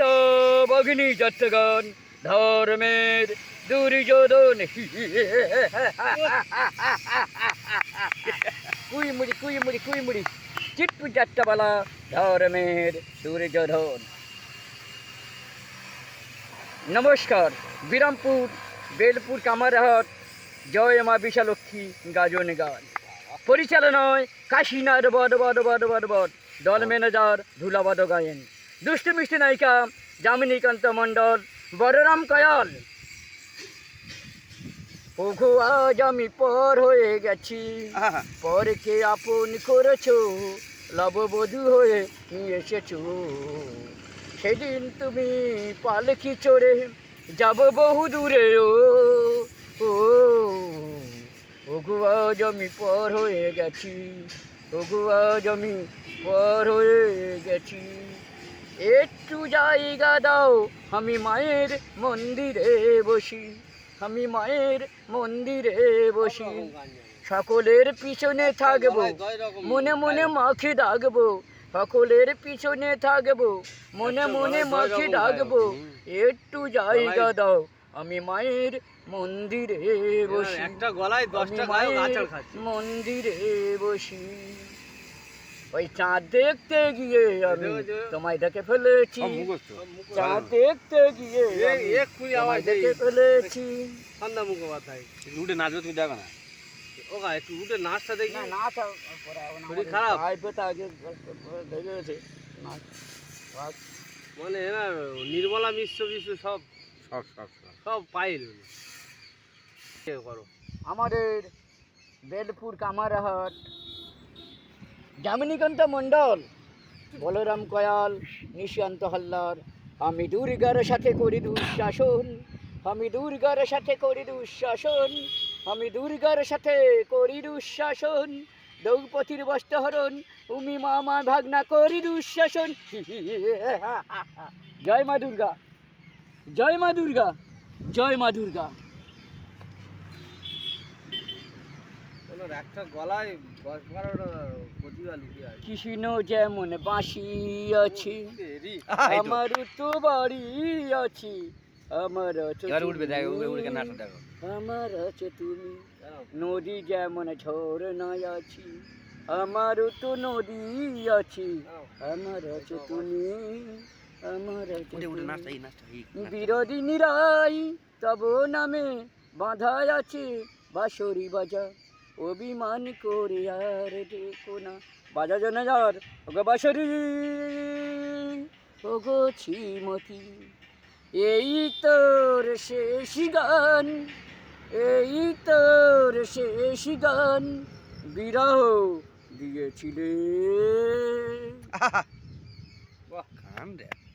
তো ভগিনী যত্তগণ ধর্মের দুর্যোধন। কুই মুড়ি কুই মুড়ি কুই মুড়ি ধর্মের দুর্যোধন। নমস্কার, বিরামপুর, বেলপুর কামারহাট, জয় মা বিশালক্ষী গাজন গান। পরিচালনায় কাশীনাথ বদ বদ বদ বদ বদ দল ম্যানেজার ধুলাবাদ গায়েন দুষ্টু মিষ্টি নায়িকা যামিনীকান্ত মণ্ডল বড়রাম কয়াল। ওঘো আজ আমি পর হয়ে গেছি। পরকে আপন করেছ? লববধূ হয়ে নিয়ে এসেছ? সেদিন তুমি পালকি চড়ে যাব বহু দূরে ও ও। ওগো আজ আমি পর হয়ে গেছি। ওগো আজ আমি পর হয়ে গেছি। একটু জায়গা দাও। আমি মায়ের মন্দিরে বসি। আমি মায়ের মন্দিরে বসি। সকলের পিছনে থাকব। মনে মনে মাখি ডাকবো সকলের পিছনে থাকব। মনে মনে মাখি ডাকবো একটু জায়গা দাও। আমি মায়ের মন্দিরে বসি। একটা গলায় দশটা মায়ের মন্দিরে বসি। ওই চাঁদ দেখতে গিয়ে আমি তোমায় দেখে ফেলেছি। চাঁদ দেখতে গিয়ে তোমায় দেখে ফেলেছি। ঠান্ডা মুখোপাধ্যায়। উঠে নাচবে তুমি দেখো না। একটু উঠে নাচটা দেখি। শরীর খারাপ? আগে থাক। মানে নির্মলা মিশ্র বিশ্ব সব সব সব সব। সব পাইল করো। আমাদের বেলপুর কামারহাট। যামিনীকান্ত মণ্ডল, বলরাম কয়াল, নিশান্ত হাল্লার আমি দুর্গার সাথে করি দুঃশাসন, আমি দুর্গার সাথে করি দুঃশাসন, আমি দুর্গার সাথে করি দুঃশাসন, দ্রৌপদীর বস্ত্রহরণ, উমি মামা ভাগনা করি দুঃশাসন। জয় মা দুর্গা, জয় মা দুর্গা, জয় মা দুর্গা। একটা গলায় দশ বারোটা প্রতিভা লুকিয়ে আছে। কৃষ্ণ যেমন বাঁশি আছে আমার তো বাড়ি আছে আমার উঠবে দেখো দেখো। আমার আছে তুমি। নদী যেমন ঝর্ণায় আছি আমার তো নদী আছে আমার আছো তুমি। আমার বিরোধী নিরাই তব নামে বাঁধায় আছে বাঁশরি বাজা। অভিমান করে আর দেখো না। বাজা জন যার, ওগো বাঁশরি। ওগো শ্রীমতী, এই তোর শেষ গান, এই তোর শেষ গান বিরহ দিয়েছিলে। কান দেখ